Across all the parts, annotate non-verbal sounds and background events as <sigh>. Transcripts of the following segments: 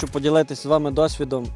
Хочу поділитися з вами досвідом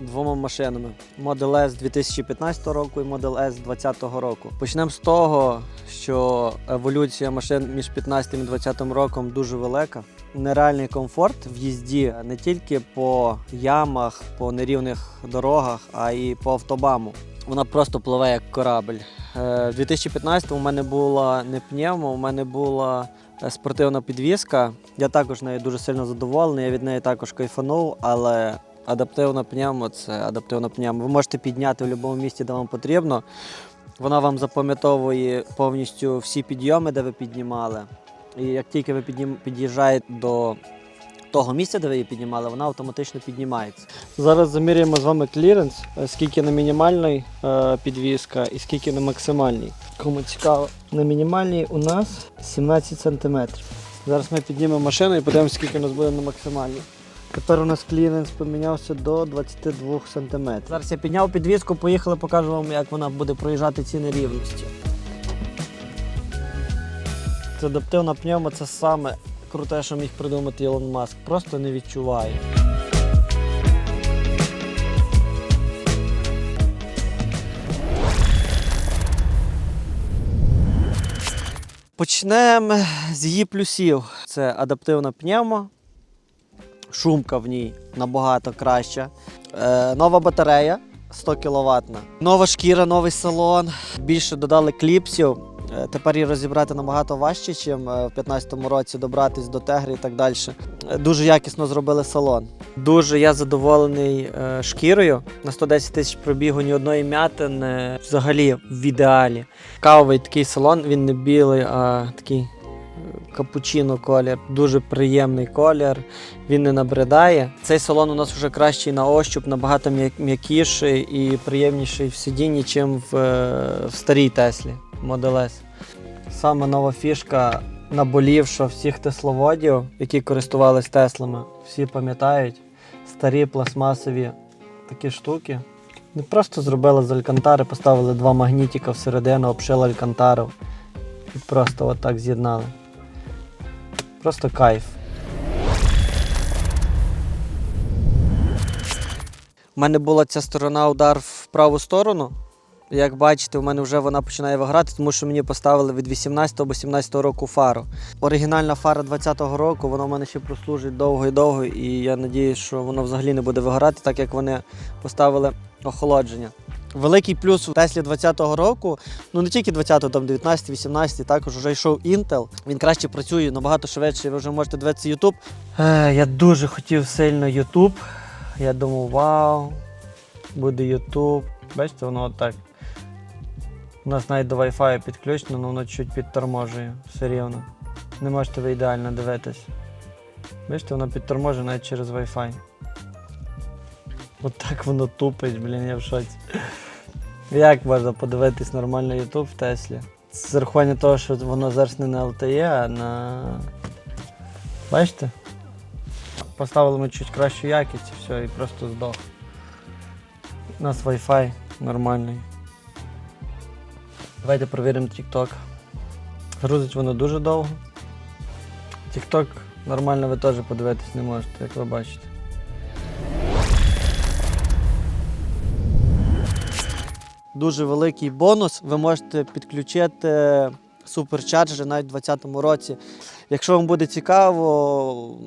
двома машинами: Model S 2015 року і Model S 2020 року. Почнемо з того, що еволюція машин між 15 і 20 роком дуже велика. Нереальний комфорт в їзді не тільки по ямах, по нерівних дорогах, а й по автобаму. Вона просто пливе як корабль. В 2015 у мене була не пневмо, у мене була спортивна підвізка. Я також нею дуже сильно задоволений, я від неї також кайфанув, але адаптивна пняма це адаптивна пняма. Ви можете підняти в будь-якому місці, де вам потрібно. Вона вам запам'ятовує повністю всі підйоми, де ви піднімали. І як тільки ви під'їжджаєте до того місця, де ви її піднімали, вона автоматично піднімається. Зараз заміряємо з вами кліренс, е, скільки на мінімальній е, підвізка і скільки на максимальній. Кому цікаво, на мінімальній у нас 17 см. Зараз ми піднімемо машину і подивимося, скільки у нас буде на максимальній. Тепер у нас кліренс помінявся до 22 см. Зараз я підняв підвізку, поїхали, покажу вам, як вона буде проїжджати ці нерівності. Адаптивна пневма це саме круте, що міг придумати Ілон Маск. Просто не відчуває. Почнемо з її плюсів. Це адаптивна пневма, шумка в ній набагато краща. Е, нова батарея 100 кВт. Нова шкіра, новий салон. Більше додали кліпсів. Е, Тепер її розібрати набагато важче, ніж в 2015 році добратись до тегри і так далі. Е, Дуже якісно зробили салон. Дуже я задоволений е, шкірою. На 110 тисяч пробігу ні одної м'ятини. Взагалі в ідеалі. Кавовий такий салон, він не білий, а такий е, капучино колір. Дуже приємний колір. Він не набридає. Цей салон у нас вже кращий на ощуп, набагато м'якіший і приємніший в сидінні, чим в, е, в старій Теслі Model S. Саме нова фішка наболівша всіх тесловодів, які користувались Теслами. Всі пам'ятають старі пластмасові такі штуки. Не просто зробили з алькантари, поставили два магнітика всередину, обшили алькантару і просто отак з'єднали. Просто кайф. У мене була ця сторона удар в праву сторону. Як бачите, у мене вже вона починає виграти, тому що мені поставили від 18 або 17 року фару. Оригінальна фара 20-го року, вона в мене ще прослужить довго і довго, і я сподіваюся, що воно взагалі не буде вигорати, так як вони поставили охолодження. Великий плюс у Теслі 20-го року, ну не тільки 20-го, там 19-18, також вже йшов Intel. Він краще працює, набагато швидше. Ви вже можете дивитися YouTube. Е, я дуже хотів сильно YouTube. Я думав, вау, буде YouTube. Бачите, воно отак. У нас навіть до Wi-Fi підключено, але воно чуть підторможує все рівно. Не можете ви ідеально дивитись. Бачите, воно підторможує навіть через Wi-Fi. От так воно тупить, блін, я в шоці. Як можна подивитись нормально YouTube в Теслі? З рахування того, що воно зараз не на LTE, а на. Бачите? Поставили ми чуть кращу якість і все, і просто здох. У нас Wi-Fi нормальний. Давайте перевіримо TikTok. Грузить воно дуже довго. TikTok нормально ви теж подивитись не можете, як ви бачите. Дуже великий бонус. Ви можете підключити суперчарджери навіть у 2020 році. Якщо вам буде цікаво,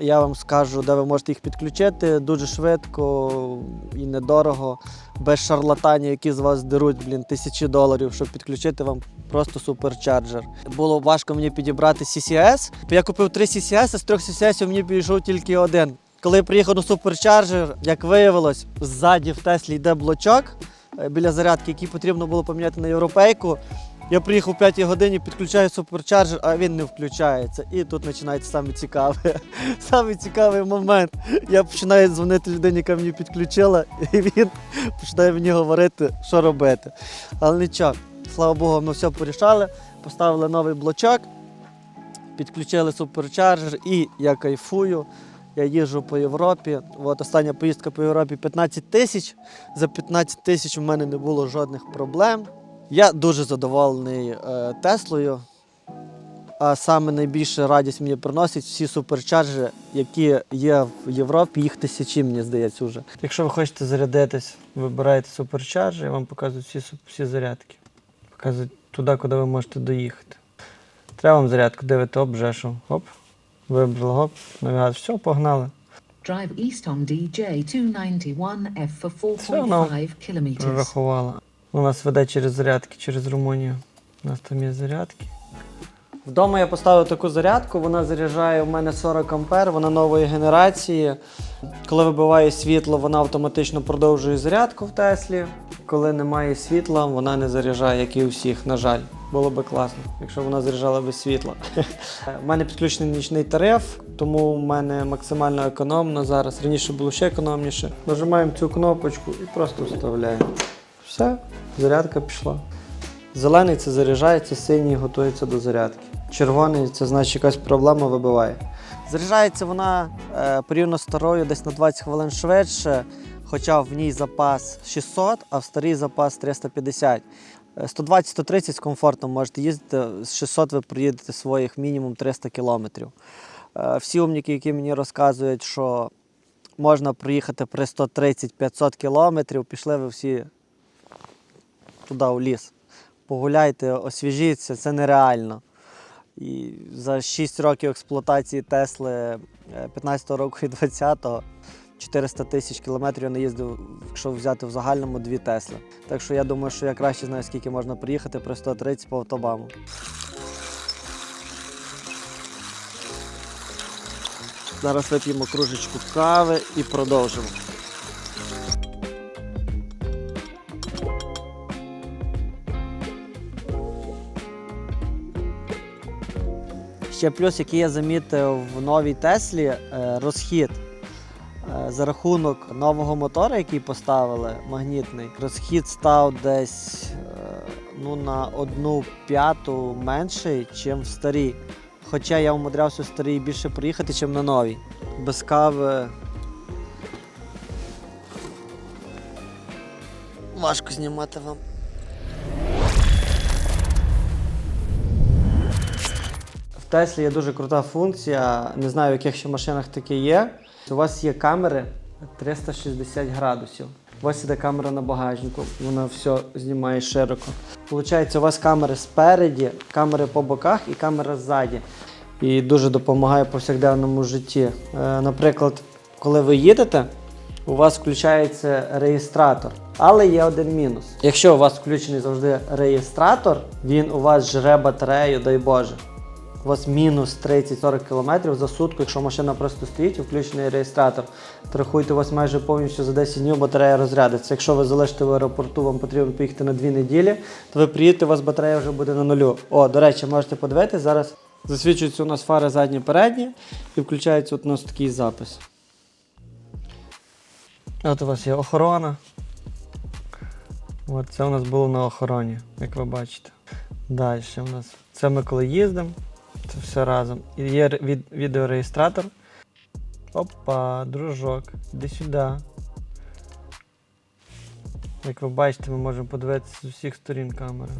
я вам скажу, де ви можете їх підключити дуже швидко і недорого, без шарлатанів, які з вас деруть блін, тисячі доларів, щоб підключити вам просто суперчарджер. Було важко мені підібрати CCS. Я купив три CCS, а з трьох CCS мені підійшов тільки один. Коли я приїхав на суперчарджер, як виявилось, ззаді в Теслі йде блочок е, біля зарядки, який потрібно було поміняти на європейку. Я приїхав о 5 годині, підключаю суперчарджер, а він не включається. І тут починається саме цікаве. <laughs> Саме цікавий момент. Я починаю дзвонити людині, яка мені підключила, і він <laughs> починає мені говорити, що робити. Але нічого, слава Богу, ми все порішали, поставили новий блочок, підключили суперчарджер і я кайфую. Я їжджу по Європі. От остання поїздка по Європі 15 тисяч. За 15 тисяч у мене не було жодних проблем. Я дуже задоволений е, Теслою. А саме найбільше радість мені приносить всі суперчарджери, які є в Європі, їх тисячі, мені здається, вже. Якщо ви хочете зарядитись, вибираєте суперчарджер, я вам показую всі, всі зарядки. Показують туди, куди ви можете доїхати. Треба вам зарядку, дивите, оп, бжешу. Оп. Вибрали, оп, навігатор. Все, погнали. Drive east on DJ 291F for 4.5 kilometers. Прорахувала. У нас веде через зарядки, через Румунію. У нас там є зарядки. Вдома я поставив таку зарядку, вона заряджає у мене 40 ампер, вона нової генерації. Коли вибиває світло, вона автоматично продовжує зарядку в Теслі. Коли немає світла, вона не заряджає, як і у всіх, на жаль. Було би класно, якщо вона заряджала без світла. <laughs> У мене підключений нічний тариф, тому в мене максимально економно зараз. Раніше було ще економніше. Нажимаємо цю кнопочку і просто вставляємо. Все, зарядка пішла. Зелений це заряджається, синій готується до зарядки. Червоний це значить якась проблема вибиває. Заряджається вона е, порівняно старою десь на 20 хвилин швидше, хоча в ній запас 600, а в старій запас 350. Е, 120-130 з комфортом можете їздити, з 600 ви проїдете своїх мінімум 300 кілометрів. Е, всі умніки, які мені розказують, що можна проїхати при 130-500 кілометрів, пішли ви всі туди у ліс. Погуляйте, освіжіться, це нереально. І за 6 років експлуатації Тесли 15-го року і 20-го 400 тисяч кілометрів я не їздив, якщо взяти в загальному дві Тесли. Так що я думаю, що я краще знаю, скільки можна приїхати при 130 по автобаму. Зараз вип'ємо кружечку кави і продовжимо. Ще плюс, який я замітив в новій Теслі, е, розхід. Е, За рахунок нового мотора, який поставили, магнітний, розхід став десь е, ну, на одну п'яту менший, ніж в старій. Хоча я умудрявся в старій більше проїхати, ніж на новій. Без кави. Важко знімати вам. Теслі є дуже крута функція. Не знаю, в яких ще машинах таке є. У вас є камери 360 градусів. У вас іде камера на багажнику, вона все знімає широко. Получається, у вас камери спереді, камери по боках і камера ззаді. І дуже допомагає повсякденному житті. Е, наприклад, коли ви їдете, у вас включається реєстратор. Але є один мінус. Якщо у вас включений завжди реєстратор, він у вас жре батарею, дай Боже. У вас мінус 30-40 км за сутку, якщо машина просто стоїть і включений реєстратор. То рахуйте, у вас майже повністю за 10 днів батарея розрядиться. Якщо ви залишите в аеропорту, вам потрібно поїхати на 2 неділі, то ви приїдете, у вас батарея вже буде на нулю. О, до речі, можете подивитися, зараз засвічуються у нас фари задні передні і включається у нас такий запис. От у вас є охорона. От це у нас було на охороні, як ви бачите. Далі у нас. Це ми коли їздимо. Це все разом. І є від, відеореєстратор. Опа, дружок, іди сюди. Як ви бачите, ми можемо подивитися з усіх сторін камери.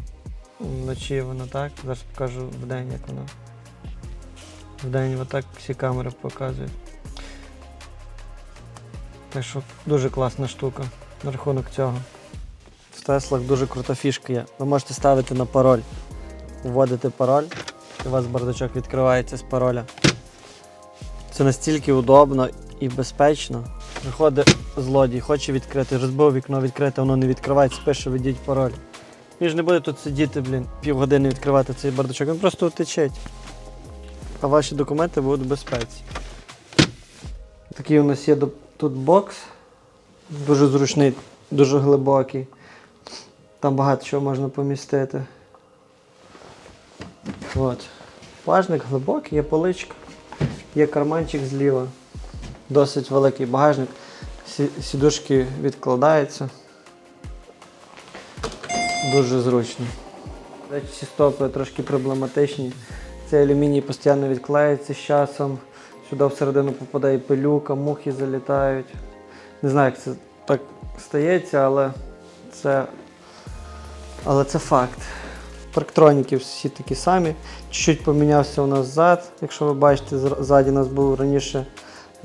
Вночі вона так. Зараз покажу вдень, як вона. Вдень отак всі камери показують. Так що дуже класна штука на рахунок цього. В Теслах дуже крута фішка є. Ви можете ставити на пароль. Вводите пароль, і у вас бардачок відкривається з пароля. Це настільки удобно і безпечно. Приходить злодій, хоче відкрити, розбив вікно відкрите, воно не відкривається, пише, введіть пароль. Він ж не буде тут сидіти, блін, півгодини відкривати цей бардачок, він просто утечеть. А ваші документи будуть в безпеці. Такий у нас є тут бокс. Дуже зручний, дуже глибокий. Там багато чого можна помістити. От. Багажник глибокий, є поличка, є карманчик зліва. Досить великий багажник. Сідушки відкладаються. Дуже зручно. Ці стопи трошки проблематичні. Цей алюміній постійно відклеюється з часом. Сюди всередину попадає пилюка, мухи залітають. Не знаю, як це так стається, але це, але це факт. Парктроніки всі такі самі. Чуть-чуть помінявся у нас зад. Якщо ви бачите, ззаді у нас був раніше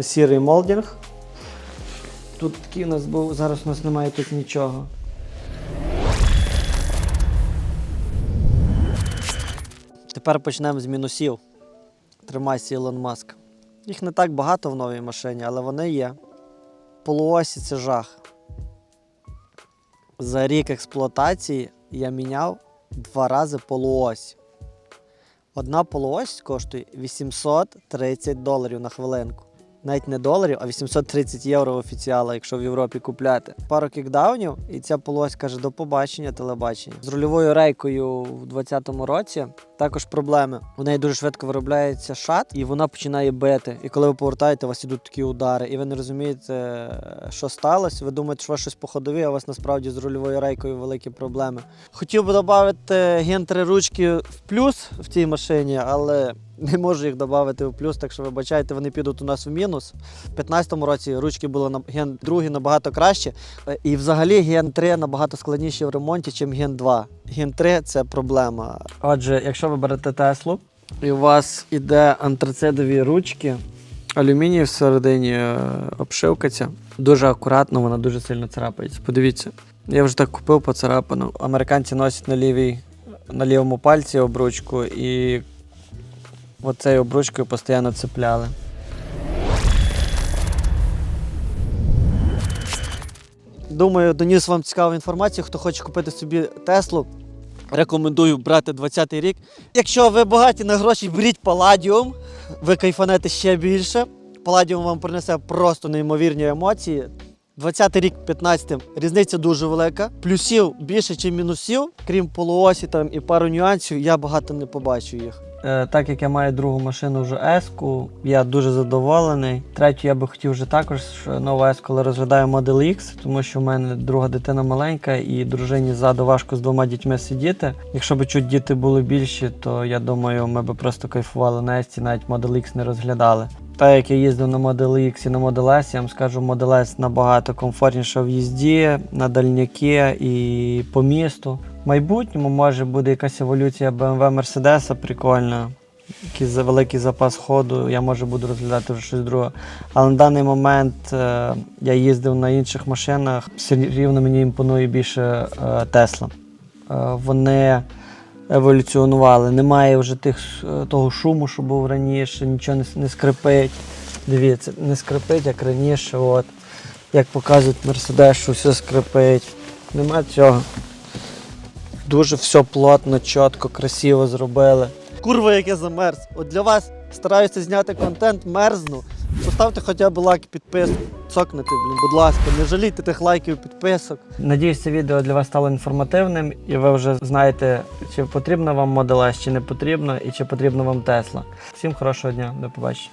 сірий молдінг. Тут такий у нас був, зараз у нас немає тут нічого. Тепер почнемо з мінусів. Тримайся, Ілон Маск. Їх не так багато в новій машині, але вони є. Полуосі це жах. За рік експлуатації я міняв два рази полуось. Одна полуось коштує 830 доларів на хвилинку. Навіть не доларів, а 830 євро офіціала, якщо в Європі купляти. Пару кікдаунів, і ця полуось каже до побачення, телебачення. З рульовою рейкою в 2020 році також проблеми. У неї дуже швидко виробляється шат, і вона починає бити. І коли ви повертаєте, у вас ідуть такі удари, і ви не розумієте, що сталося. Ви думаєте, що у щось по ходові, а у вас насправді з рульовою рейкою великі проблеми. Хотів би додати ген 3 ручки в плюс в цій машині, але не можу їх додати в плюс, так що вибачайте, вони підуть у нас в мінус. У 2015 році ручки були на ген 2 набагато краще. Е, І взагалі ген 3 набагато складніші в ремонті, ніж ген 2. Ген 3 це проблема. Отже, якщо ви берете Теслу, і у вас іде антрацидові ручки, алюміній всередині е, обшивка ця, дуже акуратно, вона дуже сильно царапається. Подивіться. Я вже так купив поцарапану. Американці носять на лівій, на лівому пальці обручку і оцею обручкою постійно цепляли. Думаю, доніс вам цікаву інформацію. Хто хоче купити собі Теслу, рекомендую брати 20-й рік. Якщо ви багаті на гроші, беріть Паладіум, ви кайфанете ще більше. Паладіум вам принесе просто неймовірні емоції. 20-й рік, 15-м, різниця дуже велика. Плюсів більше, ніж мінусів, крім полуосі там і пару нюансів, я багато не побачу їх. Е, так як я маю другу машину вже S-ку, я дуже задоволений. Третю я би хотів вже також нову S, коли розглядаю Model X, тому що в мене друга дитина маленька і дружині ззаду важко з двома дітьми сидіти. Якщо б чуть діти були більші, то я думаю, ми б просто кайфували на S, навіть Model X не розглядали. Так як я їздив на Model X і на Model S, я вам скажу, Model S набагато комфортніше в їзді, на дальняки і по місту. Майбутньому може буде якась еволюція BMW Mercedes прикольна. Якийсь великий запас ходу, я може буду розглядати вже щось друге. Але на даний момент е, я їздив на інших машинах, все рівно мені імпонує більше е, Тесла. Е, вони еволюціонували. Немає вже тих, е, того шуму, що був раніше, нічого не, не скрипить. Дивіться, не скрипить, як раніше. От. Як показують Мерседес, що все скрипить. Нема цього. Дуже все плотно, чітко, красиво зробили. Курва, як я замерз. От для вас стараюся зняти контент, мерзну. Поставте хоча б лайк, підписку, цокнете, блін, будь ласка, не жалійте тих лайків, підписок. Надіюсь, це відео для вас стало інформативним, і ви вже знаєте, чи потрібна вам Model S, чи не потрібно, і чи потрібна вам Тесла. Всім хорошого дня, до побачення.